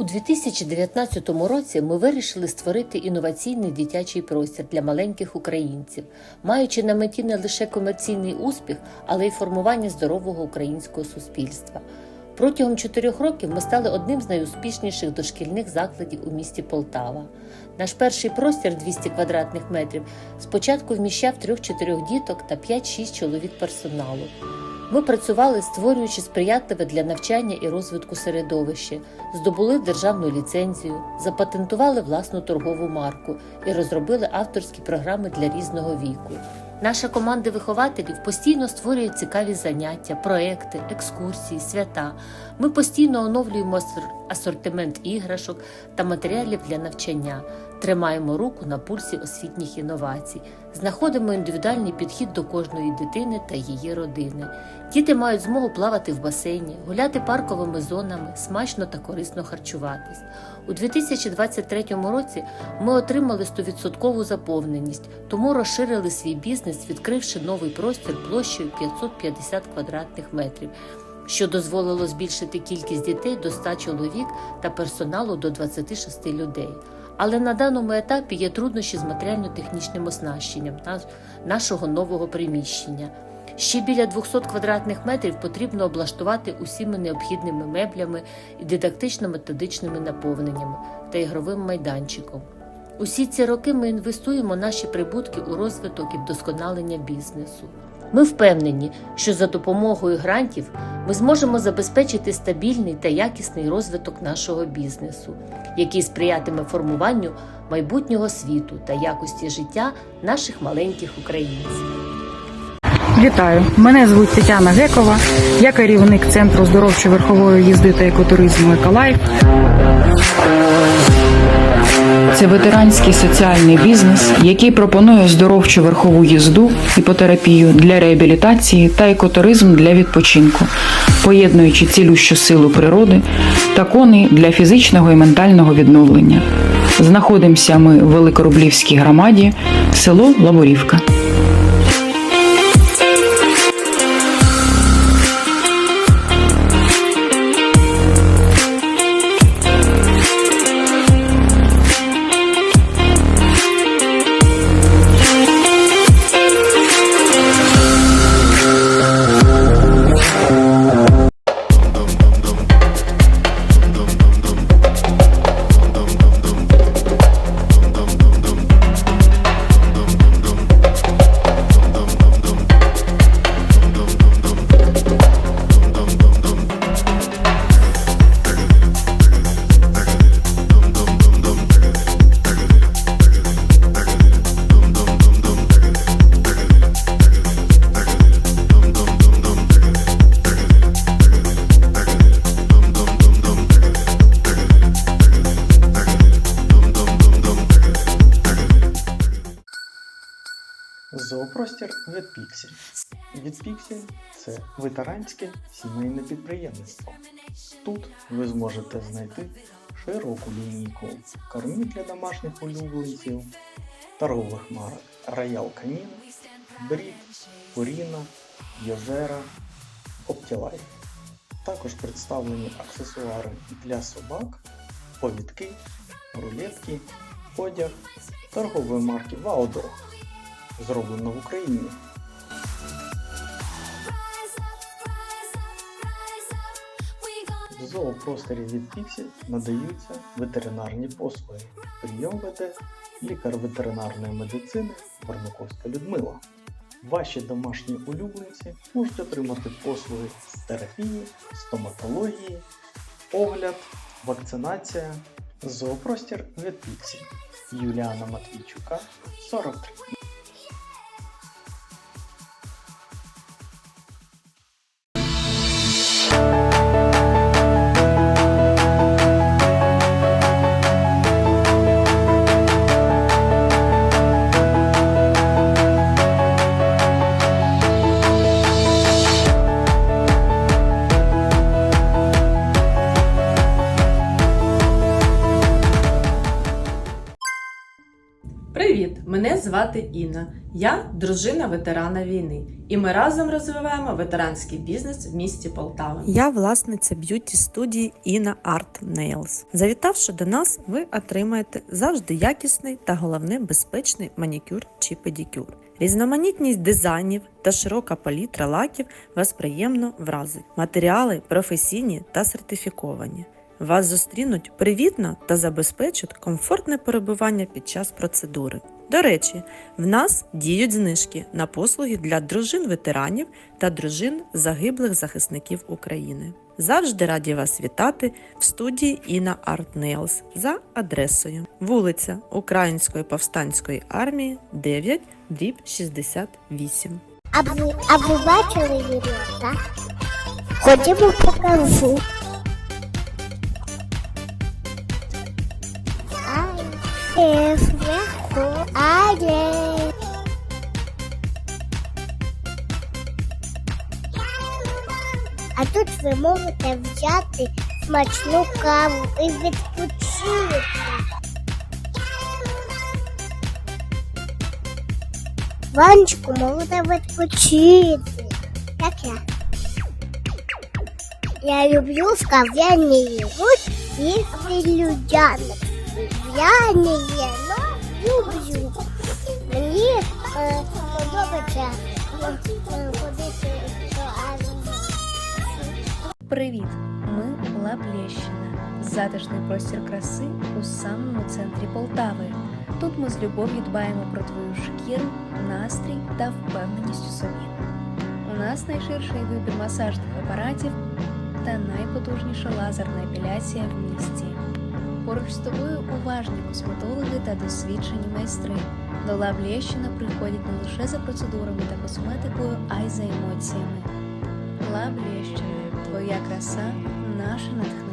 У 2019 році ми вирішили створити інноваційний дитячий простір для маленьких українців, маючи на меті не лише комерційний успіх, але й формування здорового українського суспільства. Протягом чотирьох років ми стали одним з найуспішніших дошкільних закладів у місті Полтава. Наш перший простір 200 квадратних метрів спочатку вміщав трьох-чотирьох діток та 5-6 чоловік персоналу. Ми працювали, створюючи сприятливе для навчання і розвитку середовище, здобули державну ліцензію, запатентували власну торгову марку і розробили авторські програми для різного віку. Наша команда вихователів постійно створює цікаві заняття, проекти, екскурсії, свята. Ми постійно оновлюємо асор- асортимент іграшок та матеріалів для навчання, тримаємо руку на пульсі освітніх інновацій, знаходимо індивідуальний підхід до кожної дитини та її родини. Діти мають змогу плавати в басейні, гуляти парковими зонами, смачно та корисно харчуватись. У 2023 році ми отримали 100% заповненість, тому розширили свій бізнес, відкривши новий простір площею 550 квадратних метрів, що дозволило збільшити кількість дітей до 100 чоловік та персоналу до 26 людей. Але на даному етапі є труднощі з матеріально-технічним оснащенням наш- нашого нового приміщення. Ще біля 200 квадратних метрів потрібно облаштувати усіми необхідними меблями і дидактично-методичними наповненнями та ігровим майданчиком. Усі ці роки ми інвестуємо наші прибутки у розвиток і вдосконалення бізнесу. Ми впевнені, що за допомогою грантів ми зможемо забезпечити стабільний та якісний розвиток нашого бізнесу, який сприятиме формуванню майбутнього світу та якості життя наших маленьких українців. Вітаю! Мене звуть Тетяна Гекова. Я керівник центру здоровчо-верхової їзди та екотуризму Еколайф. Це ветеранський соціальний бізнес, який пропонує здоровчу верхову їзду, іпотерапію для реабілітації та екотуризм для відпочинку, поєднуючи цілющу силу природи та коней для фізичного і ментального відновлення. Знаходимося ми в Великорублівській громаді, село Лаворівка. Зоопростір від Піксель. Від Піксель це ветеранське сімейне підприємництво. Тут ви зможете знайти широку лінійку кормів для домашніх улюбленців, торгових марок Royal Canin, Брід, Purina, Йозера, Optilife. Також представлені аксесуари для собак, повідки, рулетки, одяг, торгової марки Ваудог зроблено в Україні. В зоопросторі від Піксель надаються ветеринарні послуги. Прийом веде лікар ветеринарної медицини Барнаковська Людмила. Ваші домашні улюбленці можуть отримати послуги з терапії, стоматології, огляд, вакцинація. Зоопростір від Піксель. Юліана Матвійчука, 43. Привіт! Мене звати Інна. Я дружина ветерана війни, і ми разом розвиваємо ветеранський бізнес в місті Полтава. Я власниця б'юті студії Іна Art Nails. Завітавши до нас, ви отримаєте завжди якісний та головне безпечний манікюр чи педикюр. Різноманітність дизайнів та широка палітра лаків вас приємно вразить. Матеріали професійні та сертифіковані. Вас зустрінуть привітно та забезпечать комфортне перебування під час процедури. До речі, в нас діють знижки на послуги для дружин ветеранів та дружин загиблих захисників України. Завжди раді вас вітати в студії Іна Nails за адресою вулиця Української повстанської армії 9 дріб 68. А ви, а ви бачили відео, так? Ходімо покажу. е, зверху, але. А тут ви можете взяти смачну каву і відпочити. Ванечку можна відпочити. Як я? Я люблю скав'яні їжуть і людяни. Я не є, но люблю. Мені е, подобається е, ходити. Привіт! Ми Лаплєщина, затишний простір краси у самому центрі Полтави. Тут ми з любов'ю дбаємо про твою шкіру, настрій та впевненість у собі. У нас найширший вибір масажних апаратів та найпотужніша лазерна епіляція в місті. Поруч з тобою уважні косметологи та досвідчені майстри. До Лаплєщина приходять не лише за процедурами та косметикою, а й за емоціями. Лаблєщина, твоя краса, наше натхнення.